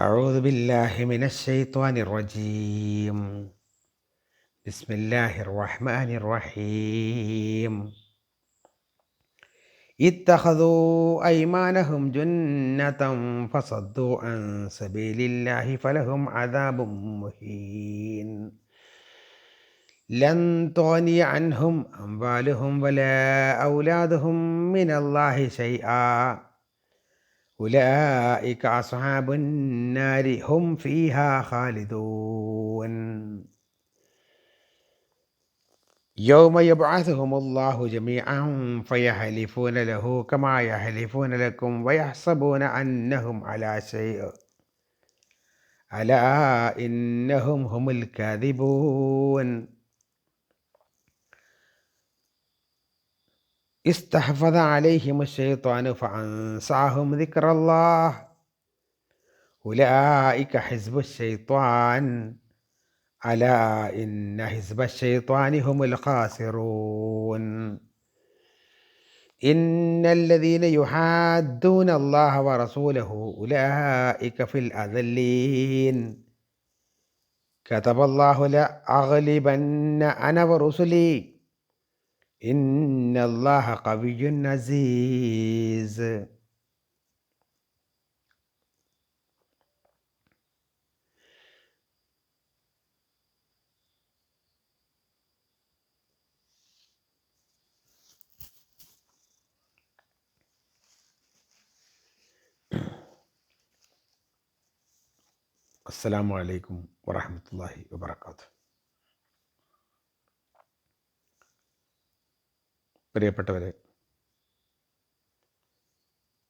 أعوذ بالله من الشيطان الرجيم بسم الله الرحمن الرحيم اتخذوا أيمانهم جنة فصدوا عن سبيل الله فلهم عذاب مهين لن تغني عنهم أموالهم ولا أولادهم من الله شيئا أولئك أصحاب النار هم فيها خالدون. يوم يبعثهم الله جميعا فيحلفون له كما يحلفون لكم ويحسبون أنهم على شيء. ألا إنهم هم الكاذبون. استحفظ عليهم الشيطان فأنساهم ذكر الله. أولئك حزب الشيطان. ألا إن حزب الشيطان هم الخاسرون. إن الذين يحادون الله ورسوله أولئك في الأذلين. كتب الله لأغلبن أنا ورسلي. إن الله قوي عزيز. السلام عليكم ورحمة الله وبركاته പ്രിയപ്പെട്ടവരെ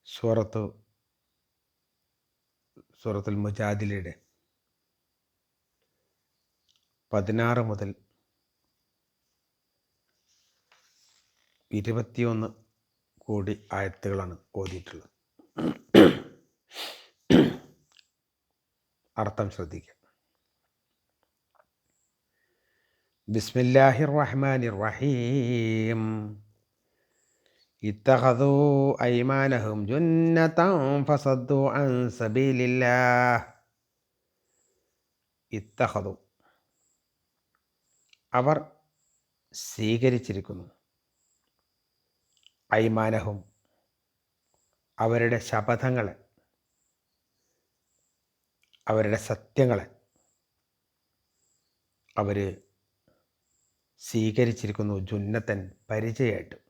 സൂറത്ത് സൂറത്തുൽ മുജാദിലയുടെ പതിനാറ് മുതൽ ഇരുപത്തിയൊന്ന് കോടി ആയത്തുകളാണ് ഓതിയിട്ടുള്ളത്. അർത്ഥം ശ്രദ്ധിക്കുക ബിസ്മില്ലാഹിർ റഹ്മാനിർ റഹീം. ഇത്തഹതു ഐമാനഹും ജുന്നതം ഫസദ്ദു അൻ സബീലില്ലാഹ്. ഇത്തഹതു അവർ സ്വീകരിച്ചിരിക്കുന്നു. ഐമാനഹും അവരുടെ ശപഥങ്ങളെ അവരുടെ സത്യങ്ങളെ അവർ സ്വീകരിച്ചിരിക്കുന്നു ജുന്നത്തൻ പരിചയമായിട്ട്.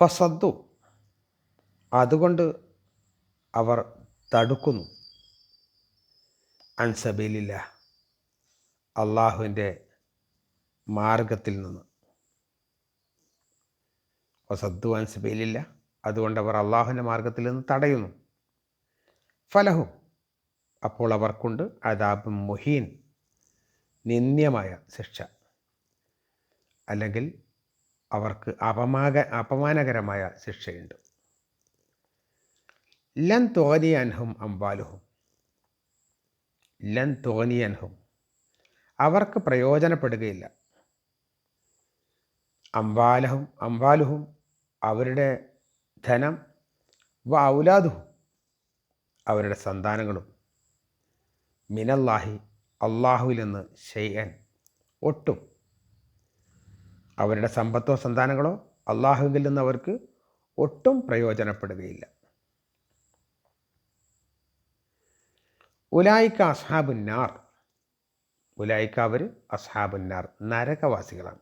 ഫസദ്ദു അതുകൊണ്ട് അവർ തടുക്കുന്നു. അൻസബീലില്ല അള്ളാഹുവിന്റെ മാർഗത്തിൽ നിന്ന്. ഫസദ്ദു അൻസബീലില്ല അതുകൊണ്ട് അവർ അള്ളാഹുവിന്റെ മാർഗത്തിൽ നിന്ന് തടയുന്നു. ഫലഹു. അപ്പോൾ അവർക്കുണ്ട് അതാബ് മുഹീൻ. നിന്ദ്യമായ ശിക്ഷ. അല്ലെങ്കിൽ അവർക്ക് അപമാക അപമാനകരമായ ശിക്ഷയുണ്ട്. ലൻ തോനിയൻഹും അംബാലുഹും. ലൻ തോനിയൻഹും അവർക്ക് പ്രയോജനപ്പെടുകയില്ല. അംബാലഹും അംബാലുഹും അവരുടെ ധനം വ ഔലാദുഹും അവരുടെ സന്താനങ്ങളും. മിനല്ലാഹി അള്ളാഹുവിൽ നിന്ന് ഷെയ്യൻ ഒട്ടും അവരുടെ സമ്പത്തോ സന്താനങ്ങളോ അള്ളാഹുവിൽ നിന്ന് അവർക്ക് ഒട്ടും പ്രയോജനപ്പെടുകയില്ല. ഉലായിക്ക അസ്ഹാബുന്നാർ. ഉലായിക്ക അവർ അസ്ഹാബുന്നാർ നരകവാസികളാണ്.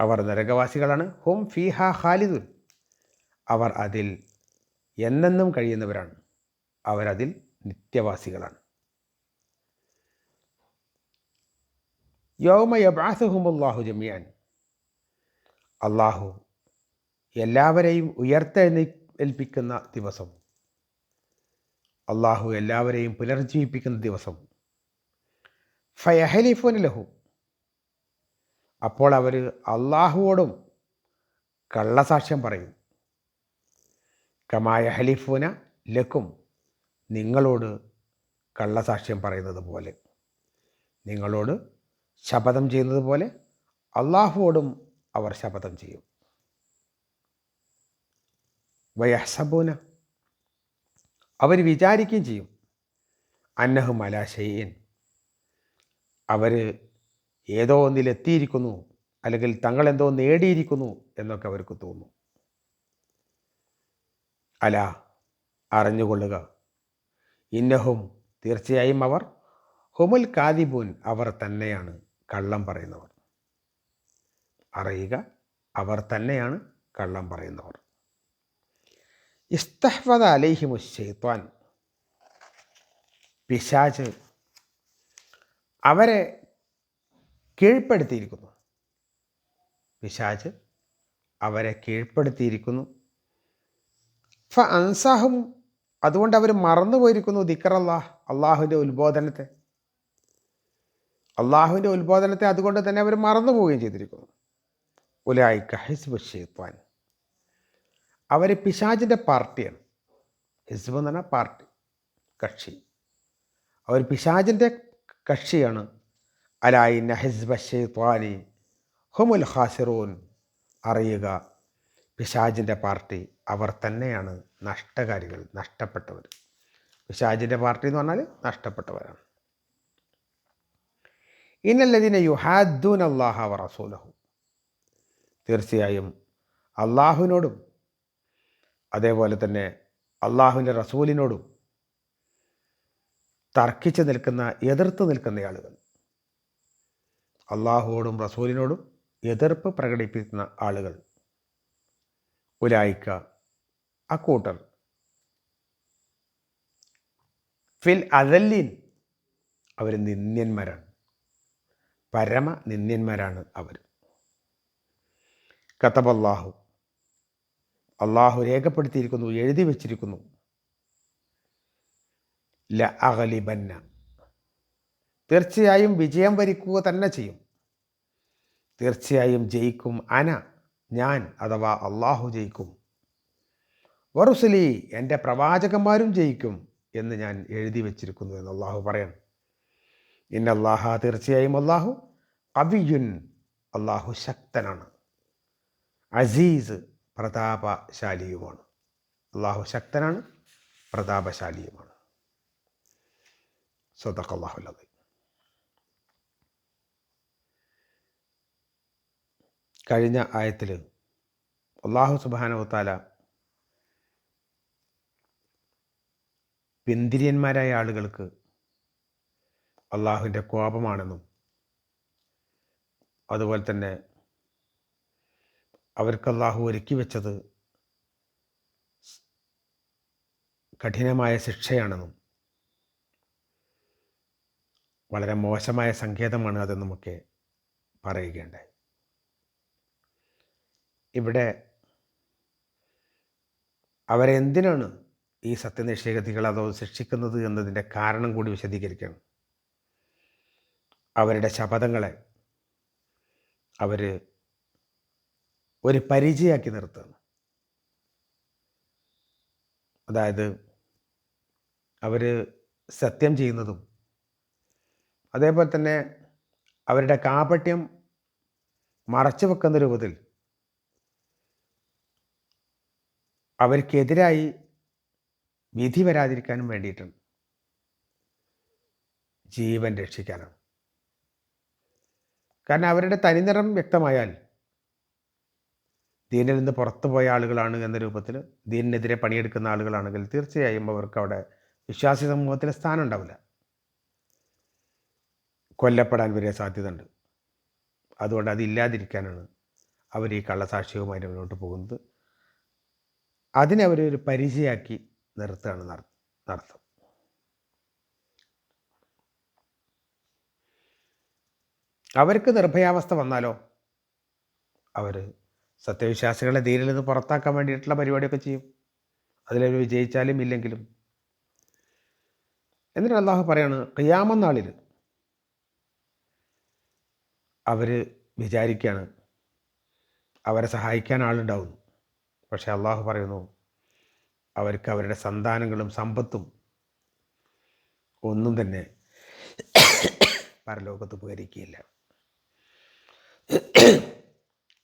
അവർ നരകവാസികളാണ്. ഹും ഫിഹ ഖാലിദുൻ. അവർ അതിൽ എന്നെന്നും കഴിയുന്നവരാണ്. അവരതിൽ നിത്യവാസികളാണ്. യൗമ അള്ളാഹു ജമിയാൻ അള്ളാഹു എല്ലാവരെയും ഉയർത്തെഴുന്നേൽപ്പിക്കുന്ന ദിവസം. അള്ളാഹു എല്ലാവരെയും പുനർജീവിപ്പിക്കുന്ന ദിവസം. ഫയഹലിഫുൻ ലഹു. അപ്പോൾ അവർ അള്ളാഹുവോടും കള്ളസാക്ഷ്യം പറയും. കമായ ഹലിഫുന ലക്കും. നിങ്ങളോട് കള്ളസാക്ഷ്യം പറയുന്നത് പോലെ. നിങ്ങളോട് ശപഥം ചെയ്യുന്നത് പോലെ അള്ളാഹുവോടും അവർ ശപഥം ചെയ്യും. വയഹസബൂന. അവർ വിചാരിക്കുകയും ചെയ്യും. അന്നഹു മലാശയൻ അവർ ഏതോ ഒന്നിലെത്തിയിരിക്കുന്നു അല്ലെങ്കിൽ തങ്ങൾ എന്തോ നേടിയിരിക്കുന്നു എന്നൊക്കെ അവർക്ക് തോന്നും. അല അറിഞ്ഞുകൊള്ളുക. ഇന്നഹും തീർച്ചയായും അവർ ഹുമുൽ കാദിബൂൻ. അവർ തന്നെയാണ്. കള്ളം പറയുന്നവർ. അറിയുക അവർ തന്നെയാണ് കള്ളം പറയുന്നവർ. ഇസ്തഹ്വദ അലൈഹി ഷെയ്ത്വാൻ പിശാച് അവരെ കീഴ്പ്പെടുത്തിയിരിക്കുന്നു. പിശാച് അവരെ കീഴ്പ്പെടുത്തിയിരിക്കുന്നു. ഫ അൻസാഹും അതുകൊണ്ട് അവർ മറന്നുപോയിരിക്കുന്നു ദിക്കറല്ലാഹ് അള്ളാഹുവിന്റെ ഉത്ബോധനത്തെ. അള്ളാഹുവിന്റെ ഉത്ബോധനത്തെ അതുകൊണ്ട് തന്നെ അവർ മറന്നു പോവുകയും ചെയ്തിരിക്കുന്നു. ഉലായിക്ക ഹിസ്ബ് ഷെയ്ത്വാൻ അവർ പിശാചിന്റെ പാർട്ടിയാണ്. ഹിസ്ബ് എന്ന് പറഞ്ഞാൽ പാർട്ടി കക്ഷി. അവർ പിശാചിന്റെ കക്ഷിയാണ്. അലായിന്ന ഹിസ്ബ ഷെയ്ത്വാനി ഹുമുൽ ഹാസിറൂൻ അറിയുക പിശാജിന്റെ പാർട്ടി അവർ തന്നെയാണ് നഷ്ടകാരികൾ നഷ്ടപ്പെട്ടവർ. പിശാജിന്റെ പാർട്ടി എന്ന് പറഞ്ഞാൽ നഷ്ടപ്പെട്ടവരാണ്. ഇന്നല്ലതിനെ യുഹാദ്ദൂൻ അള്ളാഹ റസൂലഹു തീർച്ചയായും അള്ളാഹുവിനോടും അതേപോലെ തന്നെ അള്ളാഹുവിന്റെ റസൂലിനോടും തർക്കിച്ച് നിൽക്കുന്ന എതിർത്ത് നിൽക്കുന്ന ആളുകൾ. അള്ളാഹുവോടും റസൂലിനോടും എതിർപ്പ് പ്രകടിപ്പിക്കുന്ന ആളുകൾ. ഉലായിക്ക അക്കൂട്ടർ. ഫിൽ അതല്ലീൻ അവർ നിന്ദ്യന്മാരാണ്. പരമ നിന്ദ്യന്മാരാണ് അവർ കത്തബല്ലാഹു. അള്ളാഹു രേഖപ്പെടുത്തിയിരിക്കുന്നു എഴുതി വച്ചിരിക്കുന്നു. ല അകലിബന്ന തീർച്ചയായും വിജയം വരിക്കുക തന്നെ ചെയ്യും. തീർച്ചയായും ജയിക്കും അന ഞാൻ അഥവാ അള്ളാഹു ജയിക്കും. വറുസലി എന്റെ പ്രവാചകന്മാരും ജയിക്കും എന്ന് ഞാൻ എഴുതി വച്ചിരിക്കുന്നു എന്ന് അള്ളാഹു പറയണം. ഇന്ന അള്ളാഹ തീർച്ചയായും അള്ളാഹു കവിയുൻ. അള്ളാഹു ശക്തനാണ്. അസീസ് പ്രതാപശാലിയുമാണ്. അള്ളാഹു ശക്തനാണ് പ്രതാപശാലിയുമാണ്. സ്വതക്ക് അള്ളാഹുല്ലത് കഴിഞ്ഞ ആയത്തിൽ അള്ളാഹു സുബാനവത്താല പിന്തിരിയന്മാരായ ആളുകൾക്ക് അള്ളാഹുവിന്റെ കോപമാണെന്നും അതുപോലെ തന്നെ അവർക്ക് അള്ളാഹു ഒരുക്കി വെച്ചത് കഠിനമായ ശിക്ഷയാണെന്നും വളരെ മോശമായ സങ്കേതമാണ് അതെന്നുമൊക്കെ പറയുകയുണ്ടായി. ഇവിടെ അവരെന്തിനാണ് ഈ സത്യനിഷേധികൾ അതോ ശിക്ഷിക്കുന്നത് എന്നതിന്റെ കാരണം കൂടി വിശദീകരിക്കണം. അവരുടെ ശപഥങ്ങളെ അവർ ഒരു പരിചയമാക്കി നിർത്തുന്നു. അതായത് അവർ സത്യം ചെയ്യുന്നതും അതേപോലെ തന്നെ അവരുടെ കാപട്യം മറച്ചു വെക്കുന്ന രൂപത്തിൽ അവർക്കെതിരായി വിധി വരാതിരിക്കാനും വേണ്ടിയിട്ടാണ് ജീവൻ രക്ഷിക്കാനാണ്. കാരണം അവരുടെ തനിനിറം വ്യക്തമായാൽ ദീനിൽ നിന്ന് പുറത്തു പോയ ആളുകളാണ് എന്ന രൂപത്തിൽ ദീനിനെതിരെ പണിയെടുക്കുന്ന ആളുകളാണെങ്കിൽ തീർച്ചയായും അവർക്ക് അവിടെ വിശ്വാസി സമൂഹത്തിൽ സ്ഥാനം ഉണ്ടാവില്ല. കൊല്ലപ്പെടാൻ വരെ സാധ്യതയുണ്ട്. അതുകൊണ്ട് അതില്ലാതിരിക്കാനാണ് അവർ ഈ കള്ളസാക്ഷ്യവുമായി മുന്നോട്ട് പോകുന്നത്. അതിനെ അവർ ഒരു പരിചയമാക്കി നിർത്തുകയാണ് നടത്തും അവർക്ക് നിർഭയാവസ്ഥ വന്നാലോ? അവർ സത്യവിശ്വാസികളെ ധീരിൽ നിന്ന് പുറത്താക്കാൻ വേണ്ടിയിട്ടുള്ള പരിപാടിയൊക്കെ ചെയ്യും. അതിലവർ വിജയിച്ചാലും ഇല്ലെങ്കിലും. എന്നിട്ട് അള്ളാഹു പറയാണ് ഖിയാമനാളിൽ അവർ വിചാരിക്കുകയാണ് അവരെ സഹായിക്കാൻ ആളുണ്ടാവുന്നു. പക്ഷേ അള്ളാഹു പറയുന്നു അവർക്ക് അവരുടെ സന്താനങ്ങളും സമ്പത്തും ഒന്നും തന്നെ പരലോകത്ത് ഉപകരിക്കുകയില്ല.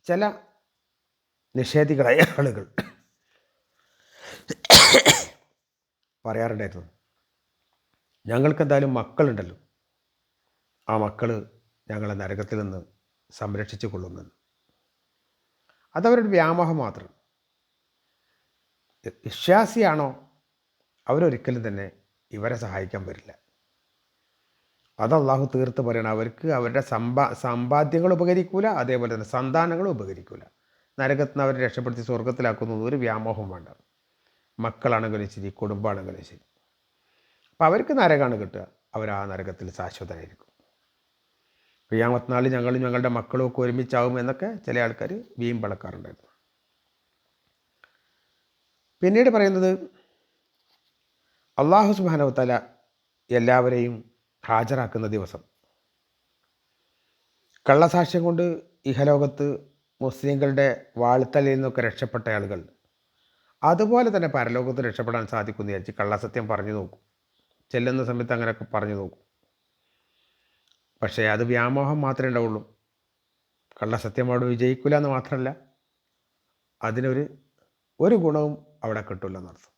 ചില നിഷേധികളായ ആളുകൾ പറയാറുണ്ടായിരുന്നു. ഞങ്ങൾക്കെന്തായാലും മക്കളുണ്ടല്ലോ. ആ മക്കൾ ഞങ്ങളെ നരകത്തിൽ നിന്ന് സംരക്ഷിച്ചു കൊള്ളുന്നു അതവരുടെ വ്യാമോഹം മാത്രം. വിശ്വാസിയാണോ? അവരൊരിക്കലും തന്നെ ഇവരെ സഹായിക്കാൻ വരില്ല. അത് അള്ളാഹു തീർത്ത് പറയണം. അവർക്ക് അവരുടെ സമ്പാ സമ്പാദ്യങ്ങൾ ഉപകരിക്കൂല അതേപോലെ തന്നെ സന്താനങ്ങളും ഉപകരിക്കൂല. നരകത്തിൽ നിന്ന് അവരെ രക്ഷപ്പെടുത്തി സ്വർഗത്തിലാക്കുന്നത് ഒരു വ്യാമോഹം വേണ്ട. മക്കളാണെങ്കിലും ശരി കുടുംബമാണെങ്കിലും ശരി. അപ്പം അവർക്ക് നരകമാണ് കിട്ടുക. അവർ ആ നരകത്തിൽ ശാശ്വതമായിരിക്കും ക്രിയാമത്നാളിൽ ഞങ്ങളും ഞങ്ങളുടെ മക്കളും ഒക്കെ ഒരുമിച്ചാവും എന്നൊക്കെ ചില ആൾക്കാർ വീം പളക്കാറുണ്ടായിരുന്നു പിന്നീട് പറയുന്നത് അള്ളാഹു സുബാനവത്തല എല്ലാവരെയും ഹാജരാക്കുന്ന ദിവസം. കള്ളസാക്ഷ്യം കൊണ്ട് ഇഹലോകത്ത് മുസ്ലിങ്ങളുടെ വാഴ്ത്തലയിൽ നിന്നൊക്കെ രക്ഷപ്പെട്ട ആളുകൾ. അതുപോലെ തന്നെ പരലോകത്ത് രക്ഷപ്പെടാൻ സാധിക്കുമെന്ന് വിചാരിച്ച് കള്ളസത്യം പറഞ്ഞു നോക്കും. ചെല്ലുന്ന സമയത്ത് അങ്ങനെയൊക്കെ പറഞ്ഞു നോക്കും. പക്ഷേ അത് വ്യാമോഹം മാത്രമേ ഉണ്ടാവുള്ളൂ. കള്ളസത്യം അവിടെ വിജയിക്കില്ല എന്ന് മാത്രമല്ല അതിനൊരു ഒരു ഗുണവും അവിടെ കിട്ടില്ല എന്നർത്ഥം.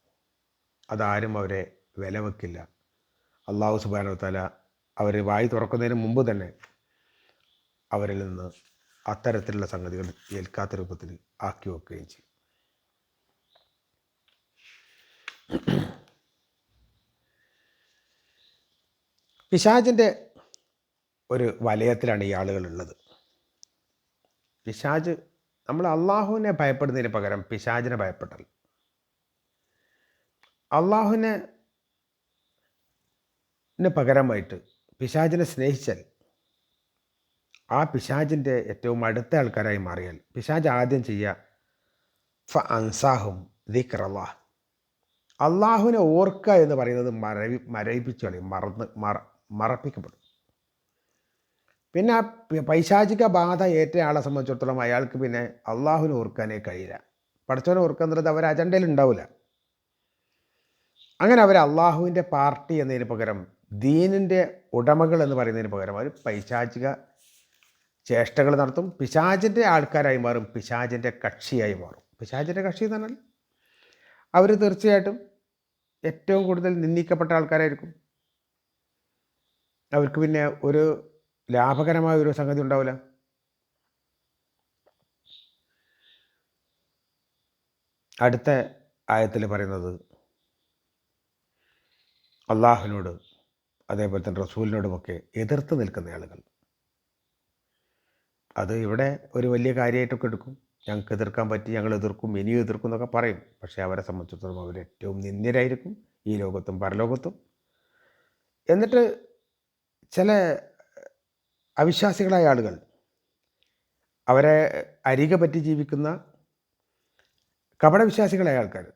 അതാരും അവരെ വില വെക്കില്ല അള്ളാഹു സുബാനോ തല അവർ വായി തുറക്കുന്നതിന് മുമ്പ് തന്നെ അവരിൽ നിന്ന് അത്തരത്തിലുള്ള സംഗതികൾ ഏൽക്കാത്ത രൂപത്തിൽ ആക്കി വെക്കുകയും ചെയ്യും. പിശാചിന്റെ ഒരു വലയത്തിലാണ് ഈ ആളുകളുള്ളത് പിശാജ് നമ്മൾ അള്ളാഹുവിനെ ഭയപ്പെടുന്നതിന് പകരം പിശാജിനെ ഭയപ്പെട്ടാൽ അള്ളാഹുവിനെ പകരമായിട്ട് പിശാജിനെ സ്നേഹിച്ചാൽ ആ പിശാജിന്റെ ഏറ്റവും അടുത്ത ആൾക്കാരായി മാറിയാൽ പിശാജ് ആദ്യം ചെയ്യുക ഫ അൻസാഹും ദിക്റല്ലാഹ് അള്ളാഹുവിനെ ഓർക്കുക എന്ന് പറയുന്നത് മരവി മരവിപ്പിച്ചു കളയും മറന്ന് മറ മറപ്പിക്കപ്പെടും. പിന്നെ ആ പൈശാചിക ബാധ ഏറ്റ ആളെ സംബന്ധിച്ചിടത്തോളം അയാൾക്ക് പിന്നെ അള്ളാഹുവിനെ ഓർക്കാനേ കഴിയില്ല. പഠിച്ചവനെ ഓർക്കുന്നത് അവർ അജണ്ടയിൽ ഉണ്ടാവില്ല. അങ്ങനെ അവർ അള്ളാഹുവിന്റെ പാർട്ടി എന്നതിന് പകരം ദീനിന്റെ ഉടമകൾ എന്ന് പറയുന്നതിന് പകരം അവർ പൈശാചിക ചേഷ്ടകൾ നടത്തും. പിശാചിന്റെ ആൾക്കാരായി മാറും പിശാചിന്റെ കക്ഷിയായി മാറും. പിശാചിന്റെ കക്ഷി എന്ന് പറഞ്ഞാൽ അവർ തീർച്ചയായിട്ടും ഏറ്റവും കൂടുതൽ നിന്ദിക്കപ്പെട്ട ആൾക്കാരായിരിക്കും. അവർക്ക് പിന്നെ ഒരു ലാഭകരമായ ഒരു സംഗതി ഉണ്ടാവില്ല. അടുത്ത ആയത്തിൽ പറയുന്നത് അള്ളാഹുവിനോട് അതേപോലെ തന്നെ റസൂലിനോടുമൊക്കെ എതിർത്ത് നിൽക്കുന്ന ആളുകൾ. അത് ഇവിടെ ഒരു വലിയ കാര്യമായിട്ടൊക്കെ എടുക്കും. ഞങ്ങൾക്ക് എതിർക്കാൻ പറ്റി ഞങ്ങൾ എതിർക്കും ഇനിയും എതിർക്കും എന്നൊക്കെ പറയും. പക്ഷേ അവരെ സംബന്ധിച്ചിടത്തോളം അവർ ഏറ്റവും നിന്ദ്യരായിരിക്കും ഈ ലോകത്തും പരലോകത്തും. എന്നിട്ട് ചില അവിശ്വാസികളായ ആളുകൾ അവരെ അരികെ പറ്റി ജീവിക്കുന്ന കപടവിശ്വാസികളായ ആൾക്കാർ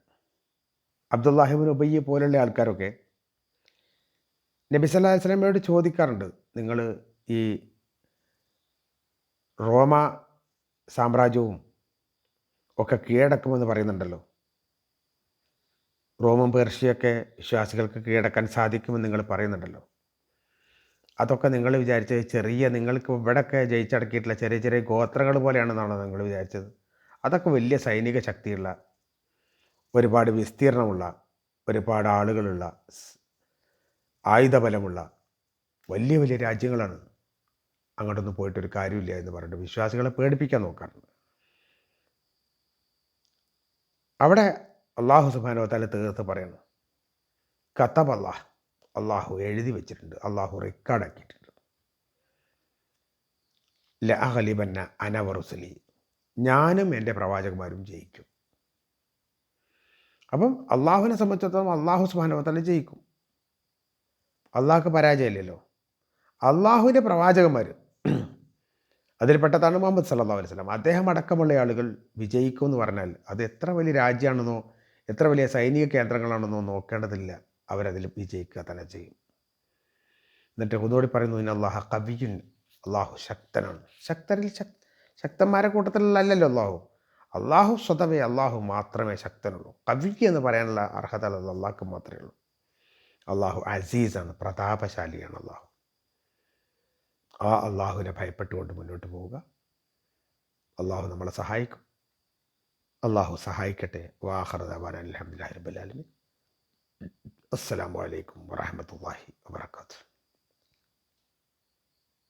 അബ്ദുല്ലാഹിബിൻ ഉബയ്യെ പോലുള്ള ആൾക്കാരൊക്കെ നബി സല്ലാ വസ്ലമയോട് ചോദിക്കാറുണ്ട് നിങ്ങൾ ഈ റോമ സാമ്രാജ്യവും ഒക്കെ കീഴടക്കുമെന്ന് പറയുന്നുണ്ടല്ലോ. റോമും പേർഷ്യയൊക്കെ വിശ്വാസികൾക്ക് കീഴടക്കാൻ സാധിക്കുമെന്ന് നിങ്ങൾ പറയുന്നുണ്ടല്ലോ. അതൊക്കെ നിങ്ങൾ വിചാരിച്ചത് ചെറിയ നിങ്ങൾക്ക് ഇവിടെയൊക്കെ ജയിച്ചടക്കിയിട്ടുള്ള ചെറിയ ചെറിയ ഗോത്രങ്ങൾ പോലെയാണെന്നാണോ നിങ്ങൾ വിചാരിച്ചത്? അതൊക്കെ വലിയ സൈനിക ശക്തിയുള്ള ഒരുപാട് വിസ്തീർണമുള്ള ഒരുപാട് ആളുകളുള്ള ആയുധബലമുള്ള വലിയ വലിയ രാജ്യങ്ങളാണ് അങ്ങോട്ടൊന്നും പോയിട്ടൊരു കാര്യമില്ല എന്ന് പറഞ്ഞിട്ട് വിശ്വാസികളെ പേടിപ്പിക്കാൻ നോക്കാറുണ്ട്. അവിടെ അള്ളാഹു സുബാനോ തല തീർത്ത് പറയുന്നു കത്തബ് അള്ളാഹ് അള്ളാഹു എഴുതി വെച്ചിട്ടുണ്ട് അള്ളാഹു റെക്കോർഡാക്കിയിട്ടുണ്ട് ലഹലിബന്ന അനവറുസലി ഞാനും എന്റെ പ്രവാചകന്മാരും ജയിക്കും. അപ്പം അള്ളാഹുവിനെ സംബന്ധിച്ചിടത്തോളം അള്ളാഹു സുബാനോ തല ജയിക്കും. അള്ളാഹ്ക്ക് പരാജയമില്ലല്ലോ. അള്ളാഹുവിന്റെ പ്രവാചകന്മാർ അതിൽപ്പെട്ടതാണ് മുഹമ്മദ് സല്ലാ വസ്ലാം അദ്ദേഹം അടക്കമുള്ള ആളുകൾ വിജയിക്കും എന്ന് പറഞ്ഞാൽ അത് എത്ര വലിയ രാജ്യമാണെന്നോ എത്ര വലിയ സൈനിക കേന്ദ്രങ്ങളാണെന്നോ നോക്കേണ്ടതില്ല. അവരതിൽ വിജയിക്കുക തന്നെ ചെയ്യും. എന്നിട്ട് ഒന്നുകൂടി പറയുന്നു ഇനി അള്ളാഹ കവിയുൻ അള്ളാഹു ശക്തനാണ്. ശക്തരിൽ ശക് ശക്തന്മാരെ കൂട്ടത്തിലല്ലല്ലോ അള്ളാഹു. അള്ളാഹു സ്വതവേ അള്ളാഹു മാത്രമേ ശക്തനുള്ളൂ. കവിക്ക് എന്ന് പറയാനുള്ള അർഹത അള്ളാഹ്ക്ക് മാത്രമേ ഉള്ളൂ. അള്ളാഹു അസീസാണ് പ്രതാപശാലിയാണ് അള്ളാഹു. ആ അള്ളാഹുവിനെ ഭയപ്പെട്ടുകൊണ്ട് മുന്നോട്ട് പോവുക. അള്ളാഹു നമ്മളെ സഹായിക്കും. അള്ളാഹു സഹായിക്കട്ടെ. വാഹർദാൻ അലഹമുല്ലാ റബുലാലമി അസ്സലാമു അലൈക്കും വാഹമത്തല്ലാഹി വാത്തു